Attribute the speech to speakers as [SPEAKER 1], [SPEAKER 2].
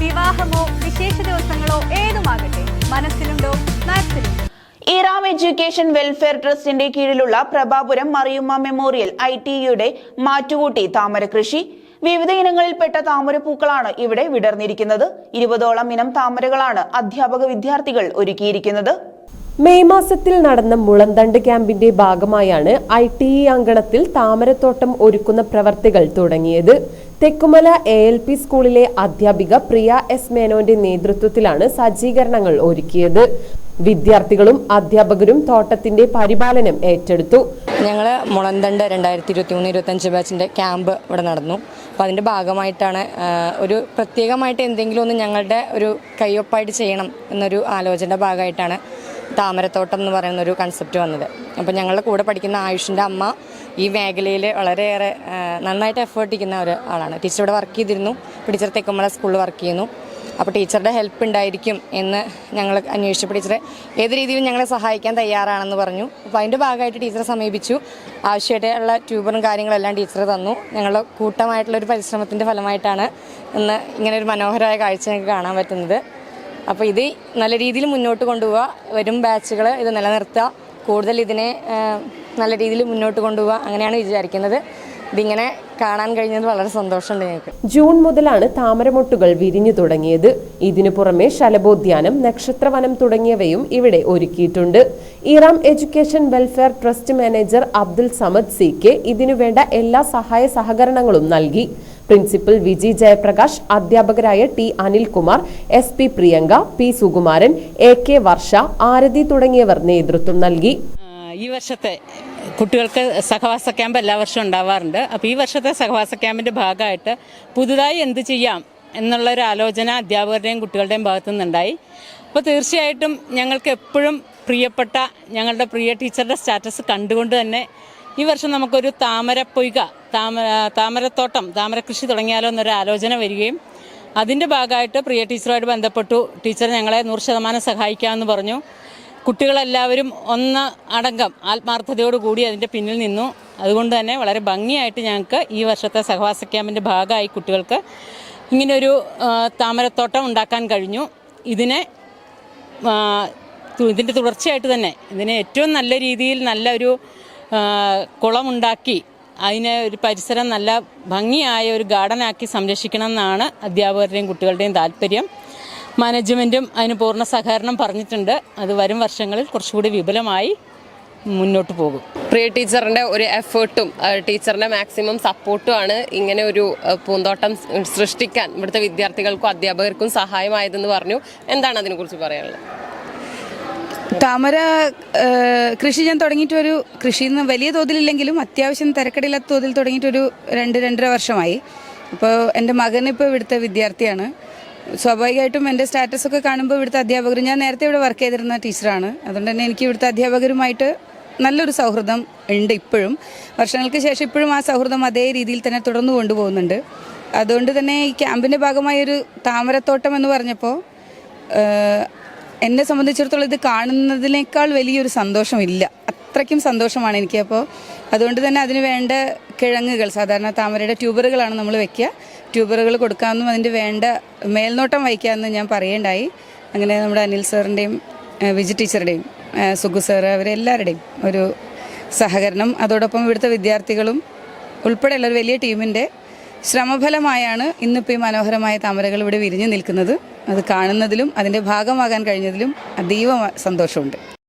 [SPEAKER 1] വിവാഹമോ വിശേഷ ദിവസങ്ങളോ ഏതുമാകട്ടെ മനസ്സിലുണ്ടോ? മാക്സിലുണ്ടോ
[SPEAKER 2] Iram education welfare ട്രസ്റ്റിന്റെ കീഴിലുള്ള Prabhapuram Mariyumma memorial I T യുടെ മാറ്റുകൂട്ടി താമര കൃഷി. വിവിധ ഇനങ്ങളിൽപ്പെട്ട താമരപ്പൂക്കളാണ് ഇവിടെ വിടർന്നിരിക്കുന്നത്. ഇരുപതോളം ഇനം താമരകളാണ് അധ്യാപക വിദ്യാർത്ഥികൾ ഒരുക്കിയിരിക്കുന്നത്.
[SPEAKER 3] മെയ് മാസത്തിൽ നടന്ന മുളന്തണ്ട് ക്യാമ്പിന്റെ ഭാഗമായാണ് ഐ ടി ഇ അങ്കണത്തിൽ താമരത്തോട്ടം ഒരുക്കുന്ന പ്രവർത്തികൾ തുടങ്ങിയത്. തെക്കുമല എ എൽ പി സ്കൂളിലെ അധ്യാപിക പ്രിയ എസ് മേനോന്റെ നേതൃത്വത്തിലാണ് സജ്ജീകരണങ്ങൾ ഒരുക്കിയത്. വിദ്യാർത്ഥികളും അധ്യാപകരും തോട്ടത്തിന്റെ പരിപാലനം ഏറ്റെടുത്തു.
[SPEAKER 4] ഞങ്ങൾ മുളന്തണ്ട് രണ്ടായിരത്തി ഇരുപത്തി മൂന്ന് ഇരുപത്തഞ്ച് ബാച്ചിന്റെ ക്യാമ്പ് ഇവിടെ നടന്നു. അപ്പോൾ അതിന്റെ ഭാഗമായിട്ടാണ് ഒരു പ്രത്യേകമായിട്ട് എന്തെങ്കിലും ഒന്ന് ഞങ്ങളുടെ ഒരു കയ്യൊപ്പായിട്ട് ചെയ്യണം എന്നൊരു ആലോചനയുടെ ഭാഗമായിട്ടാണ് താമരത്തോട്ടം എന്ന് പറയുന്ന ഒരു കൺസെപ്റ്റ് വന്നത്. അപ്പോൾ ഞങ്ങളുടെ കൂടെ പഠിക്കുന്ന ആയുഷിന്റെ അമ്മ ഈ മേഖലയിൽ വളരെയേറെ നന്നായിട്ട് എഫേർട്ട് ചെയ്യുന്ന ഒരു ആളാണ്. ടീച്ചർ ഇവിടെ വർക്ക് ചെയ്തിരുന്നു. ടീച്ചർ തെക്കുമ്പോൾ സ്കൂളിൽ വർക്ക് ചെയ്യുന്നു. അപ്പോൾ ടീച്ചറുടെ ഹെൽപ്പ് ഉണ്ടായിരിക്കും എന്ന് ഞങ്ങൾ അന്വേഷിച്ചപ്പോൾ ടീച്ചറെ ഏത് രീതിയിലും ഞങ്ങളെ സഹായിക്കാൻ തയ്യാറാണെന്ന് പറഞ്ഞു. അപ്പോൾ അതിന്റെ ഭാഗമായിട്ട് ടീച്ചറെ സമീപിച്ചു. ആവശ്യമായിട്ടുള്ള ട്യൂബറും കാര്യങ്ങളെല്ലാം ടീച്ചർ തന്നു. ഞങ്ങളുടെ കൂട്ടമായിട്ടുള്ള ഒരു പരിശ്രമത്തിന്റെ ഫലമായിട്ടാണ് ഇന്ന് ഇങ്ങനെ ഒരു മനോഹരമായ കാഴ്ച ഞങ്ങൾക്ക് കാണാൻ പറ്റുന്നത്. അപ്പോൾ ഇത് നല്ല രീതിയിൽ മുന്നോട്ട് കൊണ്ടുപോവുക വരും ബാച്ചുകൾ ഇത് നിലനിർത്തുക കൂടുതൽ ഇതിനെ നല്ല രീതിയിൽ മുന്നോട്ട് കൊണ്ടുപോകുക അങ്ങനെയാണ് വിചാരിക്കുന്നത്. ഇതിങ്ങനെ കാണാൻ കഴിഞ്ഞത് വളരെ സന്തോഷമുണ്ട് ഞങ്ങൾക്ക്.
[SPEAKER 3] ജൂൺ മുതലാണ് താമരമൊട്ടുകൾ വിരിഞ്ഞു തുടങ്ങിയത്. ഇതിനു പുറമെ ശലഭോദ്യാനം നക്ഷത്രവനം തുടങ്ങിയവയും ഇവിടെ ഒരുക്കിയിട്ടുണ്ട്. Eram education welfare trust manager Abdul Samad C K ഇതിനുവേണ്ട എല്ലാ സഹായ സഹകരണങ്ങളും നൽകി. പ്രിൻസിപ്പൽ വിജി ജയപ്രകാശ് അധ്യാപകരായ T Anilkumar S P Priyanka P Sukumaran A K Varsha Aarathi തുടങ്ങിയവർ നേതൃത്വം നൽകി.
[SPEAKER 5] ഈ വർഷത്തെ കുട്ടികൾക്ക് സഹവാസ ക്യാമ്പ് എല്ലാ വർഷവും ഉണ്ടാവാറുണ്ട്. അപ്പോൾ ഈ വർഷത്തെ സഹവാസ ക്യാമ്പിന്റെ ഭാഗമായിട്ട് പുതുതായി എന്ത് ചെയ്യാം എന്നുള്ളൊരു ആലോചന അധ്യാപകരുടെയും കുട്ടികളുടെയും ഭാഗത്തു നിന്നുണ്ടായി. അപ്പോൾ തീർച്ചയായിട്ടും ഞങ്ങൾക്ക് എപ്പോഴും പ്രിയപ്പെട്ട ഞങ്ങളുടെ പ്രിയ ടീച്ചറുടെ സ്റ്റാറ്റസ് കണ്ടുകൊണ്ട് തന്നെ ഈ വർഷം നമുക്കൊരു താമര പൊയ്ക താമര താമരത്തോട്ടം താമര കൃഷി തുടങ്ങിയാലോ എന്നൊരു ആലോചന വരികയും അതിന്റെ ഭാഗമായിട്ട് പ്രിയ ടീച്ചറുമായിട്ട് ബന്ധപ്പെട്ടു. ടീച്ചർ ഞങ്ങളെ നൂറ് ശതമാനം സഹായിക്കാമെന്ന് പറഞ്ഞു. കുട്ടികളെല്ലാവരും ഒന്ന് അടങ്കം ആത്മാർത്ഥതയോടുകൂടി അതിന്റെ പിന്നിൽ നിന്നു. അതുകൊണ്ട് തന്നെ വളരെ ഭംഗിയായിട്ട് ഞങ്ങൾക്ക് ഈ വർഷത്തെ സഹവാസ ക്യാമ്പിന്റെ ഭാഗമായി കുട്ടികൾക്ക് ഇങ്ങനൊരു താമരത്തോട്ടം ഉണ്ടാക്കാൻ കഴിഞ്ഞു. ഇതിനെ ഇതിന്റെ തുടർച്ചയായിട്ട് തന്നെ ഇതിനെ ഏറ്റവും നല്ല രീതിയിൽ നല്ലൊരു കുളമുണ്ടാക്കി അതിനെ ഒരു പരിസരം നല്ല ഭംഗിയായ ഒരു ഗാർഡനാക്കി സംരക്ഷിക്കണം എന്നാണ് അധ്യാപകരുടെയും കുട്ടികളുടെയും താല്പര്യം. മാനേജ്മെന്റും അതിന് പൂർണ സഹകരണം പറഞ്ഞിട്ടുണ്ട്. അത് വരും വർഷങ്ങളിൽ കുറച്ചുകൂടി വിപുലമായി മുന്നോട്ട് പോകും.
[SPEAKER 6] പ്രിയ ടീച്ചറിന്റെ ഒരു എഫേർട്ടും ടീച്ചറിന്റെ മാക്സിമം സപ്പോർട്ടും ആണ് ഇങ്ങനെ ഒരു പൂന്തോട്ടം സൃഷ്ടിക്കാൻ ഇവിടുത്തെ വിദ്യാർത്ഥികൾക്കും അധ്യാപകർക്കും സഹായമായതെന്ന് പറഞ്ഞു. എന്താണ് അതിനെക്കുറിച്ച് പറയാനുള്ളത്?
[SPEAKER 7] താമര കൃഷി ഞാൻ തുടങ്ങിയിട്ട് ഒരു കൃഷി നിന്ന് വലിയ തോതിലില്ലെങ്കിലും അത്യാവശ്യം തിരക്കടില്ലാത്ത തോതിൽ തുടങ്ങിയിട്ടൊരു രണ്ട് രണ്ടര വർഷമായി. അപ്പോൾ എന്റെ മകൻ ഇപ്പോൾ ഇവിടുത്തെ വിദ്യാർത്ഥിയാണ്. സ്വാഭാവികമായിട്ടും എന്റെ സ്റ്റാറ്റസ് ഒക്കെ കാണുമ്പോൾ ഇവിടുത്തെ അധ്യാപകർ ഞാൻ നേരത്തെ ഇവിടെ വർക്ക് ചെയ്തിരുന്ന ടീച്ചറാണ്. അതുകൊണ്ട് തന്നെ എനിക്ക് ഇവിടുത്തെ അധ്യാപകരുമായിട്ട് നല്ലൊരു സൗഹൃദം ഉണ്ട് ഇപ്പോഴും. വർഷങ്ങൾക്ക് ശേഷം ഇപ്പോഴും ആ സൗഹൃദം അതേ രീതിയിൽ തന്നെ തുടർന്നു കൊണ്ടുപോകുന്നുണ്ട്. അതുകൊണ്ട് തന്നെ ഈ ക്യാമ്പിന്റെ ഭാഗമായ ഒരു താമരത്തോട്ടം എന്ന് പറഞ്ഞപ്പോൾ എന്നെ സംബന്ധിച്ചിടത്തോളം ഇത് കാണുന്നതിനേക്കാൾ വലിയൊരു സന്തോഷമില്ല. അത്രയ്ക്കും സന്തോഷമാണ് എനിക്ക് അപ്പോൾ അതുകൊണ്ട് തന്നെ അതിന് വേണ്ട കിഴങ്ങുകൾ സാധാരണ താമരയുടെ ട്യൂബറുകളാണ് നമ്മൾ വെക്കുക. ട്യൂബറുകൾ കൊടുക്കാമെന്നും അതിന്റെ വേണ്ട മേൽനോട്ടം വഹിക്കാമെന്ന് ഞാൻ പറയേണ്ടായി. അങ്ങനെ നമ്മുടെ അനിൽ സാറിന്റെയും വിജി ടീച്ചറുടെയും സുഗു സാറ് അവരെല്ലാവരുടെയും ഒരു സഹകരണം. അതോടൊപ്പം ഇവിടുത്തെ വിദ്യാർത്ഥികളും ഉൾപ്പെടെയുള്ള ഒരു വലിയ ടീമിന്റെ ശ്രമഫലമായാണ് ഇന്നിപ്പോൾ ഈ മനോഹരമായ താമരകൾ ഇവിടെ വിരിഞ്ഞു നിൽക്കുന്നത്. അത് കാണുന്നതിലും അതിന്റെ ഭാഗമാകാൻ കഴിഞ്ഞതിലും അതീവ സന്തോഷമുണ്ട്.